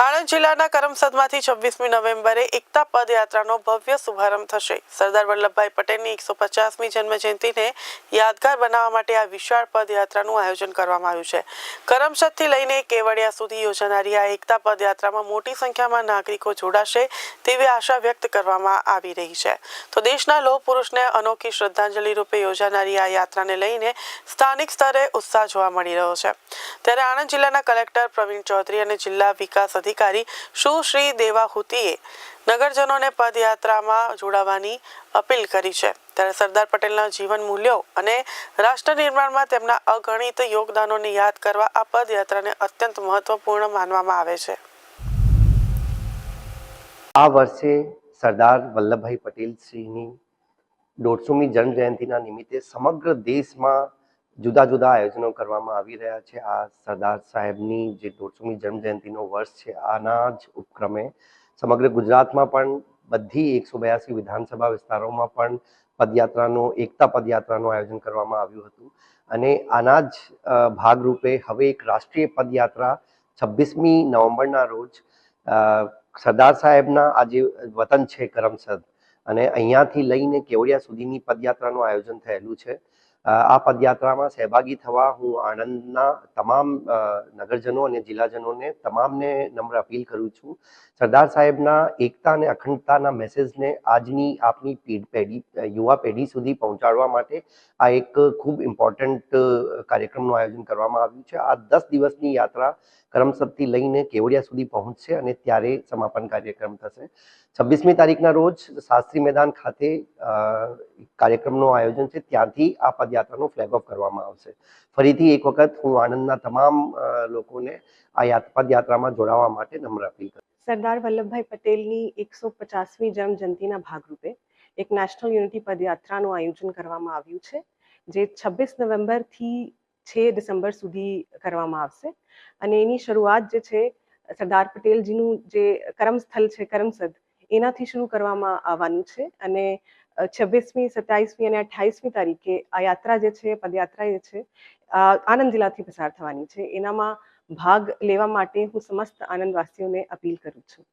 આણંદ જિલ્લાના કરમસદમાંથી છવ્વીસમી નવેમ્બરે એકતા પદયાત્રાનો ભવ્ય શુભારંભ થશે. સરદાર વલ્લભભાઈ પટેલની એકસો પચાસમી જન્મજયંતિને યાદગાર બનાવવા માટે આ વિશાળ પદયાત્રાનું આયોજન કરવામાં આવ્યું છે. કરમસદથી લઈને કેવડિયા સુધી યોજાનારી આ એકતા પદયાત્રામાં મોટી સંખ્યામાં નાગરિકો જોડાશે તેવી આશા વ્યક્ત કરવામાં આવી રહી છે. તો દેશના લોહ પુરુષને અનોખી શ્રદ્ધાંજલિ રૂપે યોજાનારી આ યાત્રાને લઈને સ્થાનિક સ્તરે ઉત્સાહ જોવા મળી રહ્યો છે. ત્યારે આણંદ જિલ્લાના કલેક્ટર પ્રવીણ ચૌધરી અને જિલ્લા વિકાસ અધિકારી સુશ્રી દેવાહુતિએ નગરજનોને પદયાત્રામાં જોડાવાની અપીલ કરી છે? ત્યારે સરદાર પટેલના જીવન મૂલ્યો અને રાષ્ટ્ર નિર્માણમાં તેમના અગણિત યોગદાનોને યાદ કરવા આ પદયાત્રાને અત્યંત મહત્વપૂર્ણ માનવામાં આવે છે. આ વર્ષે સરદાર વલ્લભભાઈ પટેલ શ્રીની દોઢસોમી જન્મ જયંતિના નિમિત્તે સમગ્ર દેશમાં જુદા જુદા આયોજનો કરવામાં આવી રહ્યા છે. આ સરદાર સાહેબની જે દોઢસોમી જન્મ જયંતિનો વર્ષ છે, આના જ ઉપક્રમે સમગ્ર ગુજરાતમાં પણ બધી એકસો બ્યાસી વિધાનસભા વિસ્તારોમાં પણ પદયાત્રાનું, એકતા પદયાત્રાનું આયોજન કરવામાં આવ્યું હતું. અને આના જ ભાગરૂપે હવે એક રાષ્ટ્રીય પદયાત્રા છવ્વીસમી નવેમ્બરના રોજ સરદાર સાહેબના આ જે વતન છે કરમસદ. અને અહીંયાથી લઈને કેવડિયા સુધીની પદયાત્રાનું આયોજન થયેલું છે. આ પદયાત્રામાં સહભાગી થવા હું આણંદના તમામ નગરજનો અને જિલ્લાજનોને તમામને નમ્ર અપીલ કરું છું. સરદાર સાહેબના એકતા અને અખંડતાના મેસેજને આજની આપની પેઢી યુવા પેઢી સુધી પહોંચાડવા માટે આ એક ખૂબ ઇમ્પોર્ટન્ટ કાર્યક્રમનું આયોજન કરવામાં આવ્યું છે. આ દસ દિવસની યાત્રા કરમસદથી લઈને કેવડિયા સુધી પહોંચશે અને ત્યારે સમાપન કાર્યક્રમ થશે. છવ્વીસમી તારીખના રોજ શાસ્ત્રી મેદાન ખાતે કાર્યક્રમનું આયોજન છે. ત્યાંથી આ પદયાત્રાનો ફ્લેગ ઓફ કરવામાં આવશે. ફરીથી એક વખત હું આણંદના તમામ લોકોને આ યાત- પદયાત્રામાં જોડાવા માટે નમ્ર અપીલ કરું સરદાર વલ્લભભાઈ પટેલની એકસો પચાસમી જન્મ જયંતિના ભાગરૂપે એક નેશનલ યુનિટી પદયાત્રાનું આયોજન કરવામાં આવ્યું છે, જે છવ્વીસ નવેમ્બરથી છે ડિસેમ્બર સુધી કરવામાં આવશે. અને એની શરૂઆત જે છે, સરદાર પટેલજીનું જે કર્મસ્થળ છે, કરમસદ, એનાથી શરૂ કરવામાં આવવાનું છે. અને છવ્વીસમી, સત્યાવીસમી અને અઠ્યાવીસમી તારીખે આ યાત્રા જે છે, પદયાત્રા જે છે આનંદ જિલ્લાથી પસાર થવાની છે. એનામાં ભાગ લેવા માટે હું સમસ્ત આનંદવાસીઓને અપીલ કરું છું.